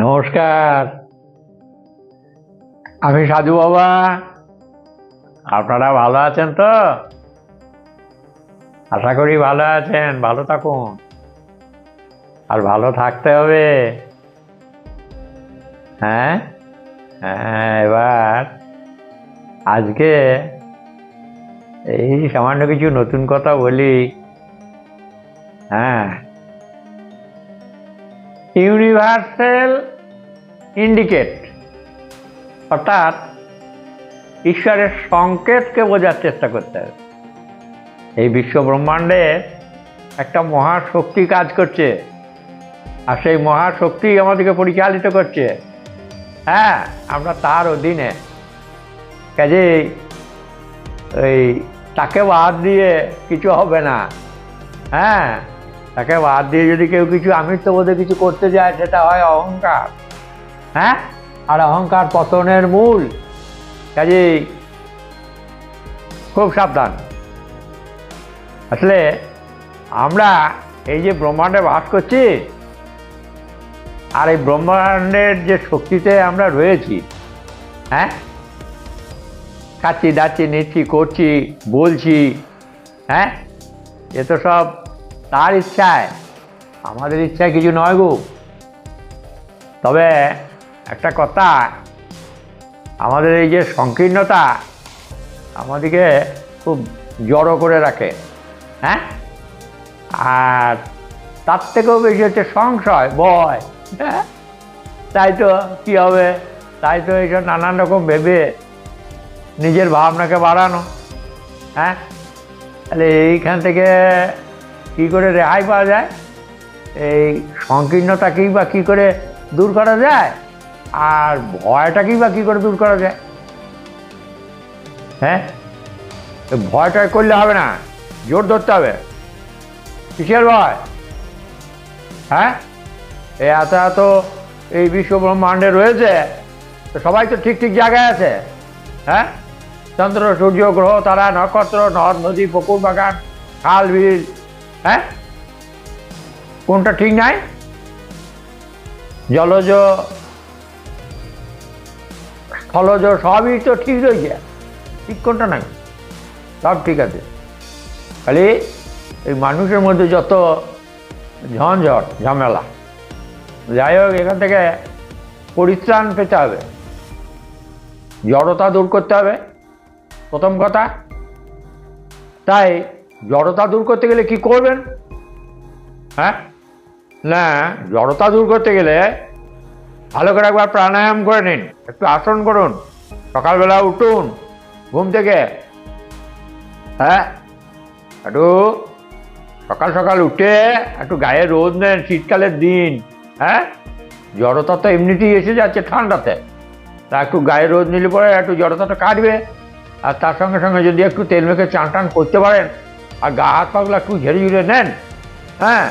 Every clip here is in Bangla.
নমস্কার। আমি সাধু বাবা। আপনারা ভালো আছেন তো? আশা করি ভালো আছেন, ভালো থাকুন। আর ভালো থাকতে হবে। হ্যাঁ? হ্যাঁ এবার আজকে এই সামান্য কিছু নতুন কথা বলি। হ্যাঁ? ইউনিভার্সাল ইন্ডিকেট, অর্থাৎ ঈশ্বরের সংকেতকে বোঝার চেষ্টা করতে হবে। এই বিশ্ব ব্রহ্মাণ্ডে একটা মহাশক্তি কাজ করছে, আর সেই মহাশক্তি আমাদেরকে পরিচালিত করছে। হ্যাঁ আমরা তার অধীনে। কাজেই ওই তাকে বাদ দিয়ে কিছু হবে না। হ্যাঁ তাকে বাদ দিয়ে যদি কেউ কিছু আমিত্ব বোধে কিছু করতে যায়, সেটা হয় অহংকার। হ্যাঁ? আর অহংকার পতনের মূল। কাজেই খুব সাবধান। আসলে আমরা এই যে ব্রহ্মাণ্ডে বাস করছি, আর এই ব্রহ্মাণ্ডের যে শক্তিতে আমরা রয়েছি হ্যাঁ? খাচ্ছি, দাচ্ছি, নিচ্ছি, করছি, বলছি হ্যাঁ? এ তো সব তার ইচ্ছায়, আমাদের ইচ্ছায় কিছু নয় গো। তবে একটা কথা, আমাদের এই যে সংকীর্ণতা আমাদেরকে খুব জড়ো করে রাখে হ্যাঁ? আর তার থেকেও বেশি হচ্ছে সংশয়, ভয় হ্যাঁ? তাই তো কী হবে? তাই তো এইসব নানান রকম ভেবে নিজের ভাবনাকে বাড়ানো হ্যাঁ? তাহলে এইখান থেকে কী করে রেহাই পাওয়া যায়? এই সংকীর্ণতাকেই বা কী করে দূর করা যায়? আর ভয়টাকেই বা কী করে দূর করা যায়? হ্যাঁ? ভয়টা করলে হবে না, জোর ধরতে হবে। কিসের ভয়? হ্যাঁ? এই এত এত এই বিশ্ব ব্রহ্মাণ্ডে রয়েছে, তো সবাই তো ঠিক ঠিক জায়গায় আছে। হ্যাঁ? চন্দ্র, সূর্য, গ্রহ, তারা, নক্ষত্র, নদ, নদী, পুকুর, বাগান, খাল, বিল হ্যাঁ? কোনটা ঠিক নাই? জলজ স্থলজ সবই তো ঠিক রয়েছে। ঠিক কোনটা নাই? সব ঠিক আছে। খালি এই মানুষের মধ্যে যত ঝঞ্ঝট, ঝামেলা, যাই হোক, এখান থেকে পরিত্রাণ পেতে হবে। জড়তা দূর করতে হবে। প্রথম কথা, তাই জড়তা দূর করতে গেলে কি করবেন? হ্যাঁ? না, জড়তা দূর করতে গেলে ভালো করে একবার প্রাণায়াম করে নিন। একটু আসন করুন। সকালবেলা উঠুন। ঘুম থেকে। হ্যাঁ? একটু সকাল সকাল উঠে একটু গায়ে রোদ নেন শীতকালের দিন। হ্যাঁ? জড়তা তো এমনিতেই এসে যাচ্ছে ঠান্ডাতে। তা একটু গায়ে রোদ নিলে পরে একটু জড়তাটা কাটবে। আর তার সঙ্গে সঙ্গে যদি একটু তেল মেখে চান টান করতে পারেন আর গা হাত পাগুলো একটু ঝেড়ে ঝুড়ে নেন হ্যাঁ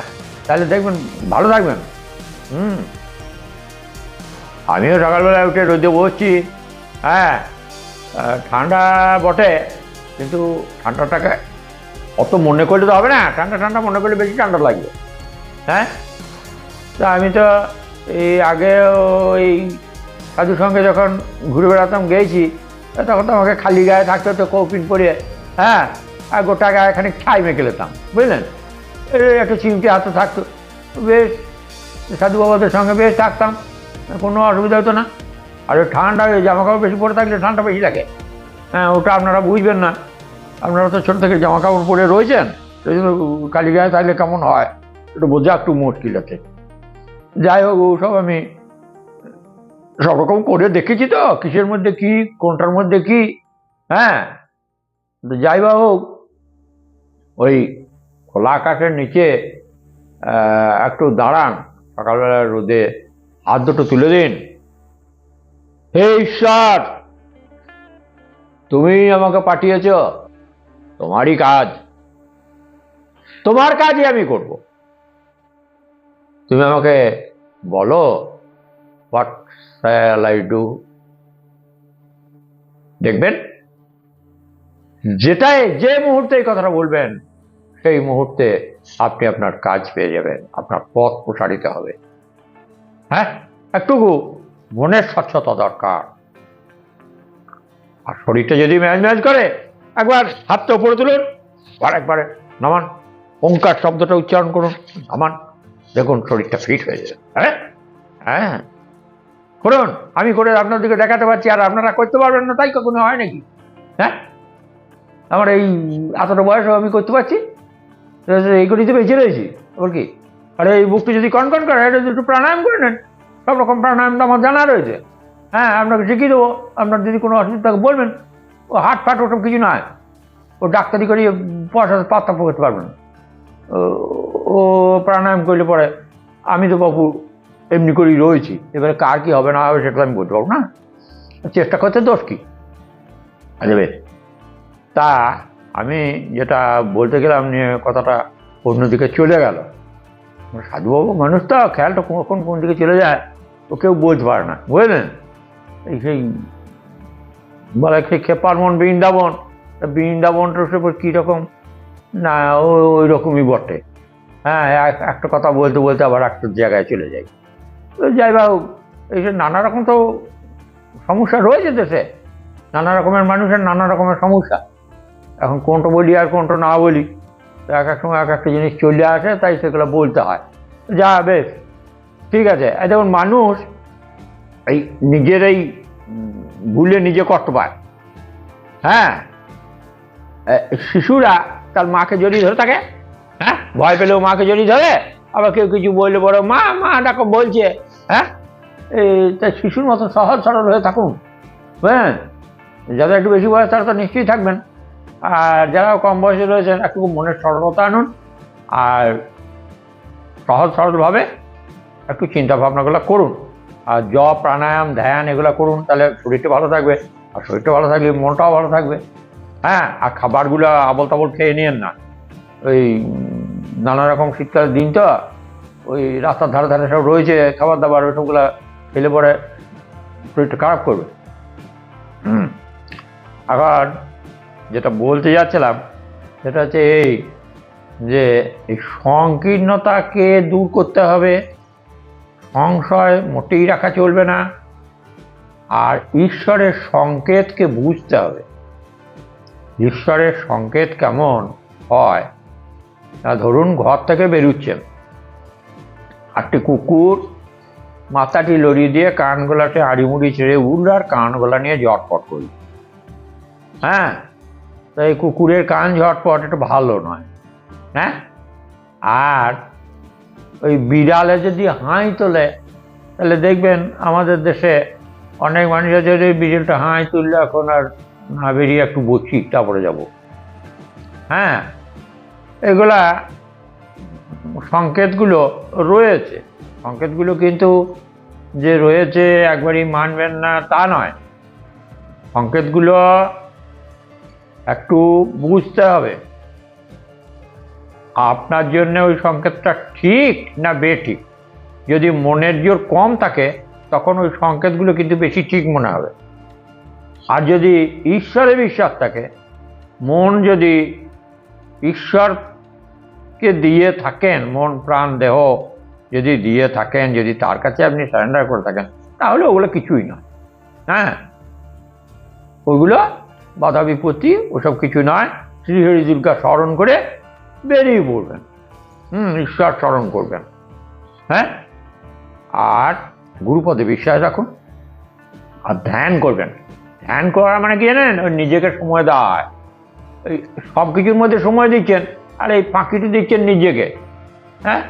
তাহলে দেখবেন ভালো থাকবেন। হুম। আমিও সকালবেলায় উঠে রোদে বসছি হ্যাঁ ঠান্ডা বটে, কিন্তু ঠান্ডাটাকে অত মনে করলে তো হবে না, ঠান্ডা ঠান্ডা মনে করলে বেশি ঠান্ডা লাগবে হ্যাঁ? তা আমি তো এই আগে ওই সাধুর সঙ্গে যখন ঘুরে বেড়াতাম গেছি তখন তো আমাকে খালি গায়ে থাকতে হতো কৌপিন পরে হ্যাঁ আর গোটা গায়ে খানিক ছাই মেখে নিতাম, বুঝলেন? একটা চিমটি হাতে থাকতো। বেশ, সাধু বাবাদের সঙ্গে বেশ থাকতাম, কোনো অসুবিধা হতো না। আর ঠান্ডা জামা কাপড় বেশি পরে থাকলে ঠান্ডা বেশি লাগে। হ্যাঁ ওটা আপনারা বুঝবেন না। আপনারা তো ছোটো থেকে জামা কাপড় পরে রয়েছেন, সেই জন্য কালী গায়ে থাকলে কেমন হয়? একটু বোঝা একটু মুশকিল আছে। যাই হোক, ওসব আমি সব রকম করে দেখেছি তো, কিসের মধ্যে কি, কোনটার মধ্যে কি হ্যাঁ? যাই বা হোক ওই খোলা আকাশের নিচে একটু দাঁড়ান সকালবেলা রোদে হাত দুটো তুলে দিন। হে ঈশ্বর, তুমি আমাকে পাঠিয়েছ, তোমারই কাজ। তোমার কাজই আমি করব। তুমি আমাকে বলো হোয়াট শ্যাল আই ডু দেখবেন? যেটাই, যে মুহূর্তে এই কথাটা বলবেন সেই মুহূর্তে আপনি আপনার কাজ পেয়ে যাবেন, আপনার পথ প্রসারিত হবে। হ্যাঁ একটুকু মনের স্বচ্ছতা দরকার। আর শরীরটা যদি ম্যাজ ম্যাজ করে, একবার হাতটা উপরে তুলুন, আর একবারে নামান, ওঙ্কার শব্দটা উচ্চারণ করুন, নামান, দেখুন শরীরটা ফিট হয়ে যাবে। হ্যাঁ? হ্যাঁ? করুন, আমি করে আপনার দিকে দেখাতে পারছি, আর আপনারা করতে পারবেন না, তাই কখনো হয় নাকি? হ্যাঁ? আমার এই এতটা বয়সও আমি করতে পারছি? এইগুলিতে বেঁচে রয়েছি। ওর কি? আরে এই বুকটি যদি কনকন করে এটা একটু প্রাণায়াম করে নেন সব রকম প্রাণায়ামটা আমার জানা রয়েছে। হ্যাঁ আপনাকে শিখিয়ে দেবো। আপনার যদি কোনো অসুবিধা থাকে বলবেন ও হাট ফাট ওসব কিছু নয়। ও ডাক্তারি করিয়ে পয়সা পাত্তা করতে পারবেন। ও- ও প্রাণায়াম করলে পরে আমি তো বাবু এমনি করেই রয়েছি। এবারে কার কি হবে না হবে সেটা আমি বলতে পারব না। চেষ্টা করতে দোষ কি? দেবে তা আমি যেটা বলতে গেলাম নিয়ে কথাটা অন্যদিকে চলে গেল। সাধুবাবু, মানুষ তো, খেয়ালটা কখন কোন দিকে চলে যায়? ও কেউ বলতে পারে না। বুঝলেন? এই সেই বলে সেই খেপারমন বৃন্দাবন? বৃন্দাবনটা সে কীরকম না ওই রকমই বটে। হ্যাঁ এক- একটা কথা বলতে বলতে আবার একটা জায়গায় চলে যাই যাই বা এইসব নানা রকম তো সমস্যা রয়েছে দেশে। নানা রকমের মানুষের নানা রকমের সমস্যা। এখন কোনটা বলি আর কোনটা না বলি এক এক সময় এক একটা জিনিস চলে আসে, তাই সেগুলো বলতে হয়। যা বেশ, ঠিক আছে। এই দেখুন, মানুষ এই নিজের এই ভুলে নিজে কষ্ট পায়। হ্যাঁ? শিশুরা তার মাকে জড়িয়ে ধরে থাকে। হ্যাঁ? ভয় পেলেও মাকে জড়িয়ে ধরে। আবার কেউ কিছু বললে বড়, মা মা, ডাকো, বলছে। হ্যাঁ? এই তা শিশুর মতো সহজ সরল হয়ে থাকুন। হ্যাঁ? যাদের একটু বেশি বয়স, তারা তো নিশ্চয়ই থাকবেন। আর যারা কম বয়সে রয়েছেন একটু মনের সরলতা আনুন আর সহজ সরলভাবে একটু চিন্তা ভাবনাগুলো করুন। আর জপ, প্রাণায়াম, ধ্যান এগুলো করুন, তাহলে শরীরটা ভালো থাকবে। আর শরীরটা ভালো থাকলে মনটাও ভালো থাকবে। হ্যাঁ আর খাবারগুলো আবল তাবল খেয়ে নিয়েন না। ওই নানা রকম শীতকালের দিন তো, ওই রাস্তার ধারে ধারে সব রয়েছে খাবার দাবার ওইসবগুলো খেলে পরে শরীরটা খারাপ করবে। এখন যেটা বলতে যাচ্ছিলাম, সেটা হচ্ছে এই যে এই সংকীর্ণতাকে দূর করতে হবে। সংশয় মোটেই রাখা চলবে না। আর ঈশ্বরের সংকেতকে বুঝতে হবে। ঈশ্বরের সংকেত কেমন হয়? তা ধরুন ঘর থেকে বেরুচ্ছেন। একটি কুকুর, মাথাটি লড়িয়ে দিয়ে কানগোলাতে আড়িমুড়ি ছেড়ে উঠল আর কানগোলা নিয়ে জটপট করল হ্যাঁ তো এই কুকুরের কান ঝটপট এটা ভালো নয় হ্যাঁ? আর ওই বিড়ালে যদি হাঁই তোলে, তাহলে দেখবেন আমাদের দেশে অনেক মানুষ আছে যে বিড়ালটা হাঁই তুললে এখন আর না বেরিয়ে একটু বসি তারপরে যাব। হ্যাঁ? এগুলা সংকেতগুলো রয়েছে। সংকেতগুলো কিন্তু যে রয়েছে একবারই মানবেন না তা নয়। সংকেতগুলো একটু বুঝতে হবে। আপনার জন্য ওই সংকেতটা ঠিক না বেঠিক? যদি মনের জোর কম থাকে, তখন ওই সংকেতগুলো কিন্তু বেশি ঠিক মনে হবে। আর যদি ঈশ্বরে বিশ্বাস থাকে, মন যদি ঈশ্বরকে দিয়ে থাকেন, মন, প্রাণ, দেহ যদি দিয়ে থাকেন, যদি তার কাছে আপনি সারেন্ডার করে থাকেন, তাহলে ওগুলো কিছুই নয়। হ্যাঁ? ওইগুলো বাধা বিপত্তি, ওসব কিছু নয়। শ্রীহরি দুর্গা স্মরণ করে বেরিয়ে পড়বেন। হুম ঈশ্বর স্মরণ করবেন। হ্যাঁ? আর গুরুপদে বিশ্বাস রাখুন। আর ধ্যান করবেন। ধ্যান করা মানে কি জানেন? ওই নিজেকে সময় দেয়। এই সব কিছুর মধ্যে সময় দিচ্ছেন। আর এই ফাঁকিটি দিচ্ছেন নিজেকে। হ্যাঁ?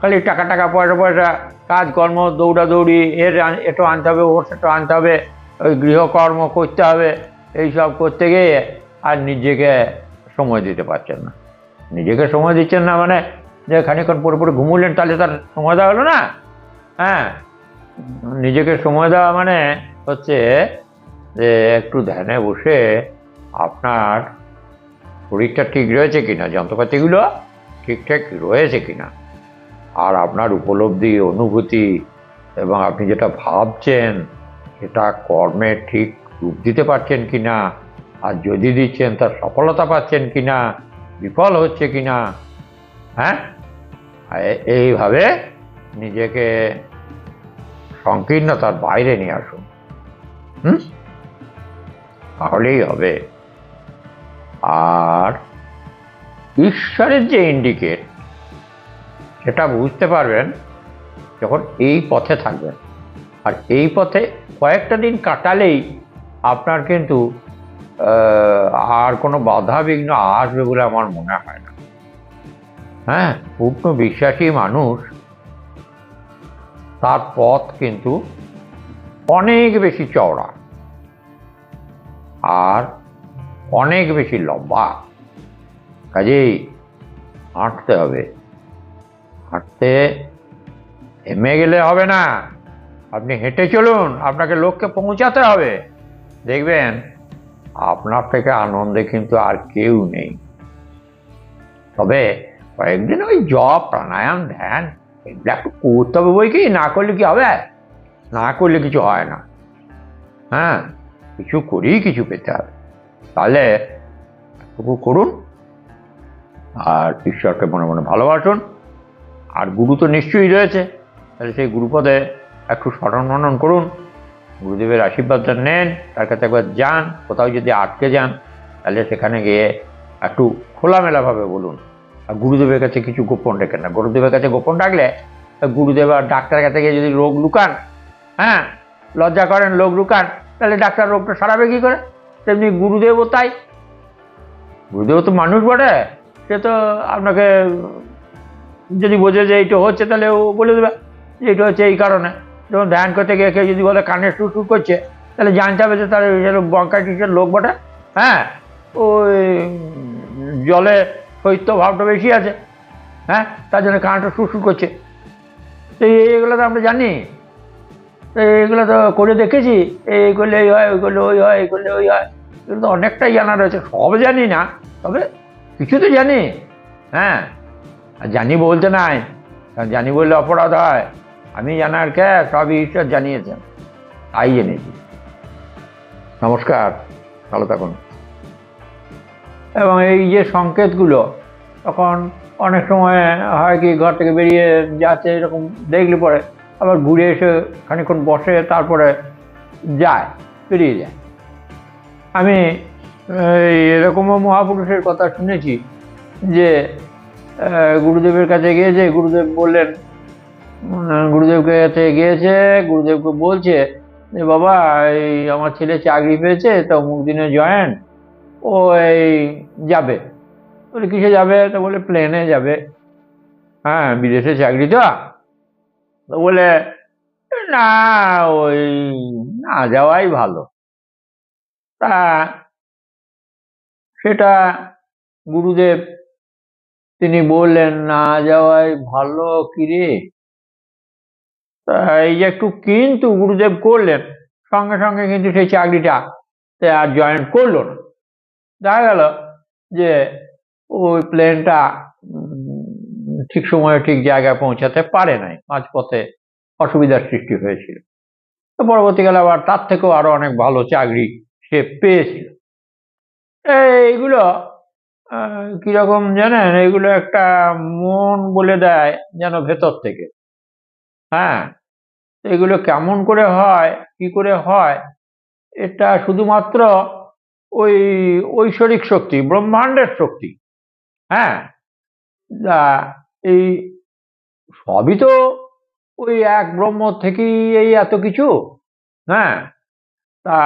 খালি টাকা টাকা, পয়সা পয়সা, কাজকর্ম, দৌড়াদৌড়ি, এর এটো আনতে হবে, ওর সেটা আনতে হবে, ওই গৃহকর্ম করতে হবে। এইসব করতে গিয়ে আর নিজেকে সময় দিতে পারছেন না। নিজেকে সময় দিচ্ছেন না মানে যে খানিক্ষণ পরে পরে ঘুমুলেন তাহলে তার সময় দেওয়া হলো না? হ্যাঁ। নিজেকে সময় দেওয়া মানে হচ্ছে যে একটু ধ্যানে বসে আপনার শরীরটা ঠিক রয়েছে কিনা, যন্ত্রপাতিগুলো ঠিকঠাক রয়েছে কিনা, আর আপনার উপলব্ধি, অনুভূতি এবং আপনি যেটা ভাবছেন সেটা কর্মে ঠিক রূপ দিতে পারছেন কি না আর যদি দিচ্ছেন তার সফলতা পাচ্ছেন কি না বিফল হচ্ছে কি না হ্যাঁ এইভাবে নিজেকে সংকীর্ণতার বাইরে নিয়ে আসুন। হুম? তাহলেই হবে। আর ঈশ্বরের যে ইন্ডিকেট সেটা বুঝতে পারবেন যখন এই পথে থাকবেন। আর এই পথে কয়েকটা দিন কাটালেই আপনার কিন্তু আর কোনো বাধা বিঘ্ন আসবে বলে আমার মনে হয় না। হ্যাঁ পূর্ণ বিশ্বাসী মানুষ, তার পথ কিন্তু অনেক বেশি চওড়া আর অনেক বেশি লম্বা। কাজেই হাঁটতে হবে। হাঁটতে থেমে গেলে হবে না। আপনি হেঁটে চলুন, আপনাকে লক্ষ্যে পৌঁছাতে হবে। দেখবেন, আপনার থেকে আনন্দে কিন্তু আর কেউ নেই। তবে কয়েকদিন ওই জব প্রাণায়াম ধ্যান, এগুলো একটু করতে হবে বই কি? না করলে কি হবে? না করলে কিছু হয় না। হ্যাঁ কিছু করেই কিছু পেতে হবে। তাহলে এটুকু করুন, আর ঈশ্বরকে মনে মনে ভালোবাসুন। আর গুরু তো নিশ্চয়ই রয়েছে। তাহলে সেই গুরুপদে একটু স্মরণ মনন করুন। গুরুদেবের আশীর্বাদটা নেন, তার কাছে একবার যান, কোথাও যদি আটকে যান, তাহলে সেখানে গিয়ে একটু খোলামেলাভাবে বলুন। আর গুরুদেবের কাছে কিছু গোপন রেখেন না। গুরুদেবের কাছে গোপন রাখলে গুরুদেব আর ডাক্তারের কাছে গিয়ে যদি রোগ লুকান হ্যাঁ লজ্জা করেন লোক লুকান, তাহলে ডাক্তার রোগটা সারাবে কী করে? তেমনি গুরুদেবও তাই। গুরুদেব তো মানুষ বটে। সে তো আপনাকে যদি বোঝে যে এইটা হচ্ছে, তাহলে ও বলে দেবে যে এটা হচ্ছে এই কারণে। যেমন ধ্যান করতে গিয়ে কেউ যদি বলে কানে টুক টুক করছে, তাহলে জানতে হবে যে তার বঙ্কা বঙ্কাইটিসের লোক বটে হ্যাঁ? ওই জলে শৈত্য ভাবটা বেশি আছে হ্যাঁ? তার জন্য কানটা সুরসুর করছে। তো এইগুলো তো আমরা জানি। তো এইগুলো তো করে দেখেছি। এই করলে এই হয়, ওই করলে ওই হয়, এই করলে ওই হয়। এগুলো তো অনেকটাই জানা রয়েছে। সব জানি না, তবে কিছু তো জানি হ্যাঁ? আর জানি বলতে নাই জানি বললে অপরাধ হয়। আমি জানার কে সবই ঈশ্বর জানিয়েছেন। তাই জেনেছি। নমস্কার, ভালো থাকুন। এবং এই যে সংকেতগুলো, তখন অনেক সময় হয় কি ঘর থেকে বেরিয়ে যাচ্ছে এরকম দেখলে পরে আবার ঘুরে এসে খানিক্ষণ বসে তারপরে যায়, বেরিয়ে যায়। আমি এরকমও মহাপুরুষের কথা শুনেছি যে গুরুদেবের কাছে গিয়েছে গুরুদেব বললেন গুরুদেবকে কাছে গিয়েছে, গুরুদেবকে বলছে যে, বাবা, এই আমার ছেলে চাকরি পেয়েছে, তো অমুক দিনে জয়েন্ট ও এই যাবে। বলে, কিসে যাবে? তো বলে, প্লেনে যাবে। হ্যাঁ বিদেশে চাকরি তো। তো বলে, না, ওই না যাওয়াই ভালো। তা সেটা গুরুদেব, তিনি বললেন, না যাওয়াই ভালো কিরে? এই যে একটু কিন্তু গুরুদেব করলেন, সঙ্গে সঙ্গে কিন্তু সেই চাকরিটা আর জয়েন করল না। দেখা গেল যে ওই প্লেনটা ঠিক সময়ে ঠিক জায়গায় পৌঁছাতে পারে নাই, মাঝপথে অসুবিধার সৃষ্টি হয়েছিল। তো পরবর্তীকালে আবার তার থেকেও আরও অনেক ভালো চাকরি সে পেয়েছিল। এইগুলো কীরকম জানেন? এইগুলো একটা মন বলে দেয় যেন ভেতর থেকে। হ্যাঁ এগুলো কেমন করে হয়, কি করে হয়, এটা শুধুমাত্র ওই ঐশ্বরিক শক্তি, ব্রহ্মাণ্ডের শক্তি হ্যাঁ এই সবই তো ওই এক ব্রহ্ম থেকেই এই এত কিছু হ্যাঁ তা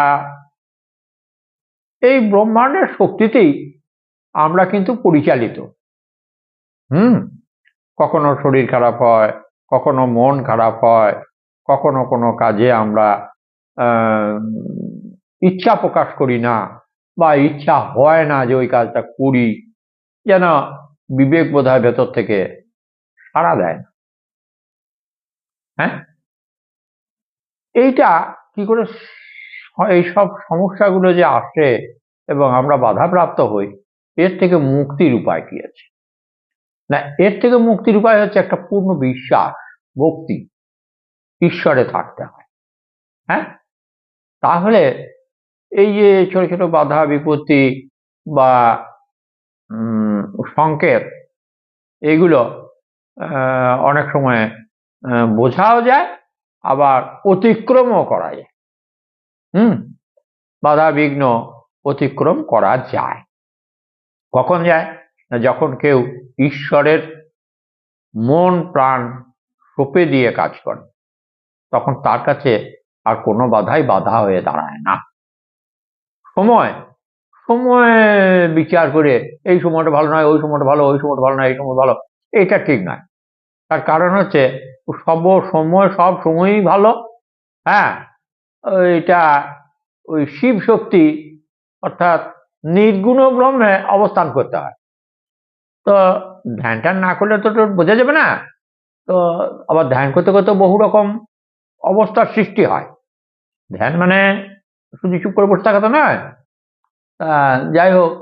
এই ব্রহ্মাণ্ডের শক্তিতেই আমরা কিন্তু পরিচালিত, হুম, কখনো শরীর খারাপ হয় কখনো মন খারাপ হয়, কখনো কোনো কাজে আমরা ইচ্ছা প্রকাশ করি না বা ইচ্ছা হয় না যে ওই কাজটা করি, যেন বিবেক বোধ হয় ভেতর থেকে সাড়া দেয় না। হ্যাঁ এইটা কি করে এই সব সমস্যাগুলো যে আসে এবং আমরা বাধাপ্রাপ্ত হই, এর থেকে মুক্তির উপায় কি আছে না, এর থেকে মুক্তির উপায় হচ্ছে একটা পূর্ণ বিশ্বাস, ভক্তি, ঈশ্বরে থাকতে হয়। হ্যাঁ? তাহলে এই যে ছোট ছোট বাধা, বিপত্তি বা সংকেত, এগুলো অনেক সময় বোঝাও যায়, আবার অতিক্রমও করা যায়। হুম? বাধা, বিঘ্ন অতিক্রম করা যায়। কখন যায়? যখন কেউ ঈশ্বরের মন, প্রাণ সঁপে দিয়ে কাজ করে, তখন তার কাছে আর কোনো বাধাই বাধা হয়ে দাঁড়ায় না। সময় সময় বিচার করে এই সময়টা ভালো নয়, ওই সময়টা ভালো, ওই সময়টা ভালো নয়, এই সময় ভালো, এটা ঠিক নয়। তার কারণ হচ্ছে সব সময়, সব সময়ই ভালো হ্যাঁ এটা ওই শিব শক্তি অর্থাৎ নির্গুণ ব্রহ্মে অবস্থান করতে হয়। তো ধ্যান ট্যান না করলে তো তো বোঝা যাবে না। তো আবার ধ্যান করতে করতে বহু রকম অবস্থার সৃষ্টি হয়। ধ্যান মানে শুধু চুপ করে বসে থাকা তো নয়। যাই হোক,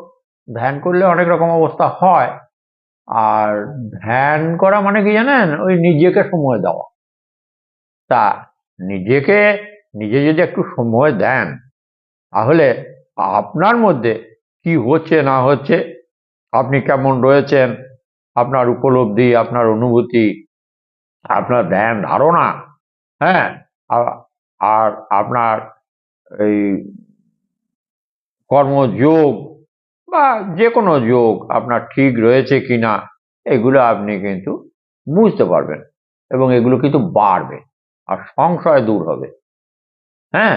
ধ্যান করলে অনেক রকম অবস্থা হয়। আর ধ্যান করা মানে কি জানেন? ওই নিজেকে সময় দেওয়া। তা নিজেকে, নিজে যদি একটু সময় দেন, তাহলে আপনার মধ্যে কি হচ্ছে না হচ্ছে আপনি কেমন রয়েছেন? আপনার উপলব্ধি, আপনার অনুভূতি, আপনার ধ্যান ধারণা হ্যাঁ? আর- আপনার এই কর্মযোগ বা যে কোনো যোগ আপনার ঠিক রয়েছে কি না এগুলো আপনি কিন্তু বুঝতে পারবেন এবং এগুলো কিন্তু বাড়বে আর সংশয় দূর হবে হ্যাঁ?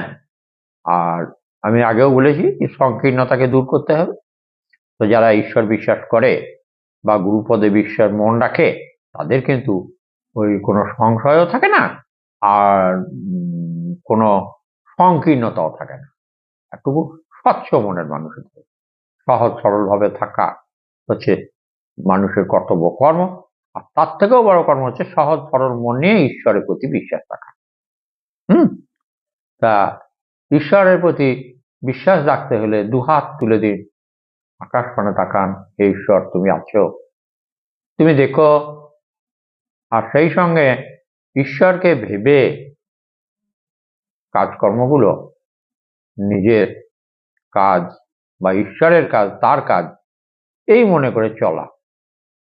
আর আমি আগেও বলেছি যে সংকীর্ণতাকে দূর করতে হবে। তো যারা ঈশ্বর বিশ্বাস করে বা গুরুপদে বিশ্বাস মন রাখে, তাদের কিন্তু ওই কোনো সংশয়ও থাকে না আর কোনো সংকীর্ণতাও থাকে না। একটু স্বচ্ছ মনের মানুষের। সহজ সরলভাবে থাকা হচ্ছে মানুষের কর্তব্য কর্ম, আর তার থেকেও বড় কর্ম হচ্ছে সহজ সরল মন নিয়ে ঈশ্বরের প্রতি বিশ্বাস রাখা। হুম? তা ঈশ্বরের প্রতি বিশ্বাস রাখতে হলে দুহাত তুলে দিন। আকাশ পানে তাকান হে ঈশ্বর তুমি আছো? তুমি দেখো। আর সেই সঙ্গে ঈশ্বরকে ভেবে কাজকর্মগুলো নিজের কাজ বা ঈশ্বরের কাজ তার কাজ এই মনে করে চলা।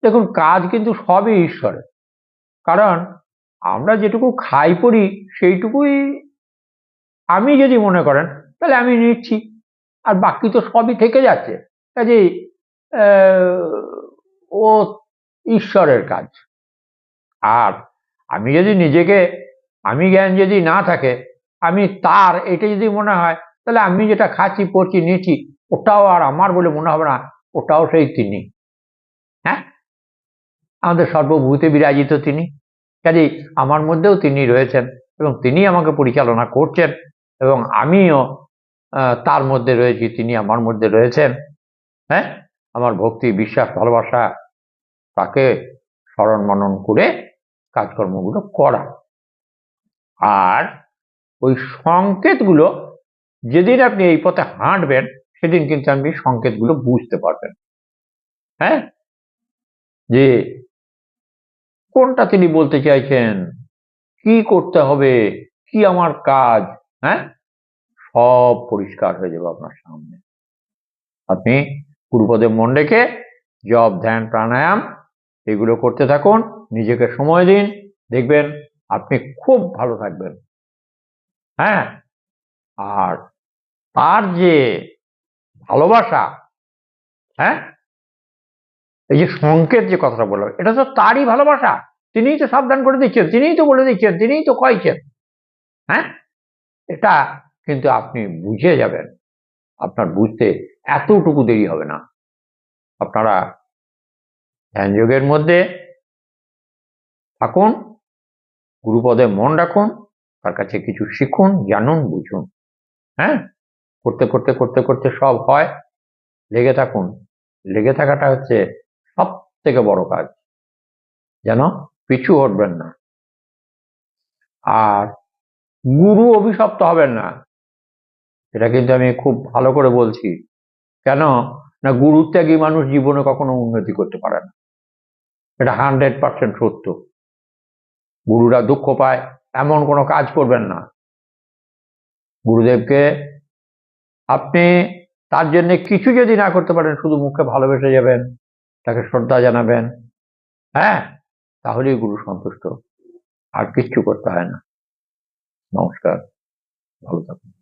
দেখুন কাজ কিন্তু সবই ঈশ্বরের। কারণ আমরা যেটুকু খাই পড়ি সেইটুকুই আমি যদি মনে করেন তাহলে আমি নিচ্ছি। আর বাকি তো সবই থেকে যাচ্ছে। আহ, ও ঈশ্বরের কাজ। আর আমি যদি নিজেকে আমি জ্ঞান যদি না থাকে আমি তার এটা যদি মনে হয় তাহলে আমি যেটা খাচ্ছি পড়ছি নিচ্ছি ওটাও আর আমার বলে মনে হবে না ওটাও সেই তিনি। হ্যাঁ? আমাদের সর্বভূতে বিরাজিত তিনি। কাজেই আমার মধ্যেও তিনি রয়েছেন এবং তিনি আমাকে পরিচালনা করছেন এবং আমিও তার মধ্যে রয়েছি তিনি আমার মধ্যে রয়েছেন। হ্যাঁ? আমার ভক্তি, বিশ্বাস, ভালোবাসা, তাকে স্মরণ মনন করে কাজকর্মগুলো করা। আর ওই সংকেতগুলো, যেদিন আপনি এই পথে হাঁটবেন, সেদিন কিন্তু আপনি সংকেতগুলো বুঝতে পারবেন। হ্যাঁ? যে কোনটা তিনি বলতে চাইছেন? কি করতে হবে? কি আমার কাজ? হ্যাঁ? সব পরিষ্কার হয়ে যাবে আপনার সামনে। আপনি গুরুপদে মন রেখে জব ধ্যান, প্রাণায়াম এগুলো করতে থাকুন। নিজেকে সময় দিন। দেখবেন আপনি খুব ভালো থাকবেন। হ্যাঁ? আর তার যে ভালোবাসা হ্যাঁ? এই যে সংকেত যে কথাটা বললাম, এটা তো তারই ভালোবাসা। তিনিই তো সাবধান করে দিচ্ছেন, তিনিই তো বলে দিচ্ছেন, তিনিই তো কয়েছেন হ্যাঁ? এটা কিন্তু আপনি বুঝে যাবেন। আপনার বুঝতে এতটুকু দেরি হবে না। আপনারা ধ্যানযোগের মধ্যে থাকুন, গুরুপদে মন রাখুন তার কাছে কিছু শিখুন, জানুন, বুঝুন। হ্যাঁ? করতে করতে করতে করতে সব হয়। লেগে থাকুন। লেগে থাকাটা হচ্ছে সব থেকে বড় কাজ। যেন পিছু হটবেন না। আর গুরু অভিশপ্ত হবেন না। এটা কিন্তু আমি খুব ভালো করে বলছি। কেন? না গুরুর ত্যাগী মানুষ জীবনে কখনো উন্নতি করতে পারে না। এটা হান্ড্রেড পার্সেন্ট সত্য। গুরুরা দুঃখ পায়, এমন কোনো কাজ করবেন না। গুরুদেবকে আপনি তার জন্য কিছু যদি না করতে পারেন, শুধু মুখে ভালোবেসে যাবেন, তাকে শ্রদ্ধা জানাবেন হ্যাঁ? তাহলেই গুরু সন্তুষ্ট। আর কিচ্ছু করতে হয় না। নমস্কার। ভালো থাকুন।